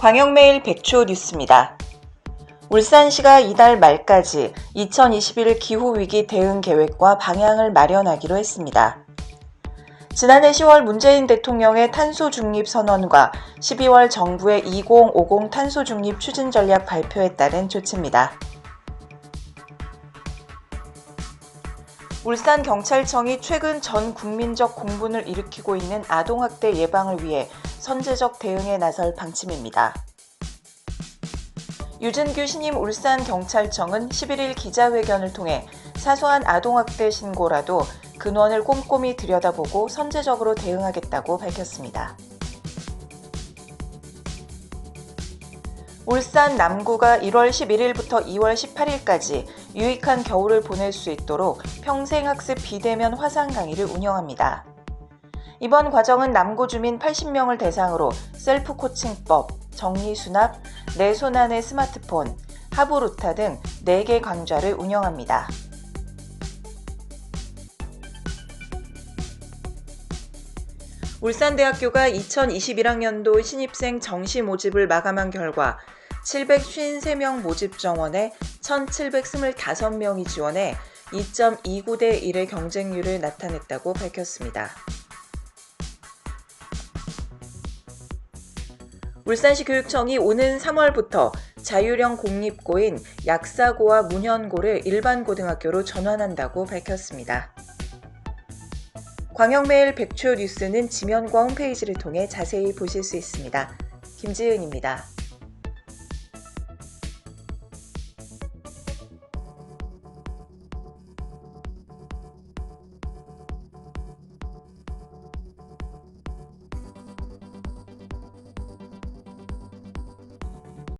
광역메일 백초 뉴스입니다. 울산시가 이달 말까지 2021 기후위기 대응 계획과 방향을 마련하기로 했습니다. 지난해 10월 문재인 대통령의 탄소 중립 선언과 12월 정부의 2050 탄소 중립 추진 전략 발표에 따른 조치입니다. 울산경찰청이 최근 전 국민적 공분을 일으키고 있는 아동학대 예방을 위해 선제적 대응에 나설 방침입니다. 유진규 신임 울산경찰청은 11일 기자회견을 통해 사소한 아동학대 신고라도 근원을 꼼꼼히 들여다보고 선제적으로 대응하겠다고 밝혔습니다. 울산 남구가 1월 11일부터 2월 18일까지 유익한 겨울을 보낼 수 있도록 평생학습 비대면 화상 강의를 운영합니다. 이번 과정은 남구 주민 80명을 대상으로 셀프 코칭법, 정리 수납, 내 손 안의 스마트폰, 하부루타 등 4개 강좌를 운영합니다. 울산대학교가 2021학년도 신입생 정시 모집을 마감한 결과 753명 모집 정원에 1,725명이 지원해 2.29대 1의 경쟁률을 나타냈다고 밝혔습니다. 울산시 교육청이 오는 3월부터 자율형 공립고인 약사고와 문현고를 일반 고등학교로 전환한다고 밝혔습니다. 광역메일 백초 뉴스는 지면과 홈페이지를 통해 자세히 보실 수 있습니다. 김지은입니다.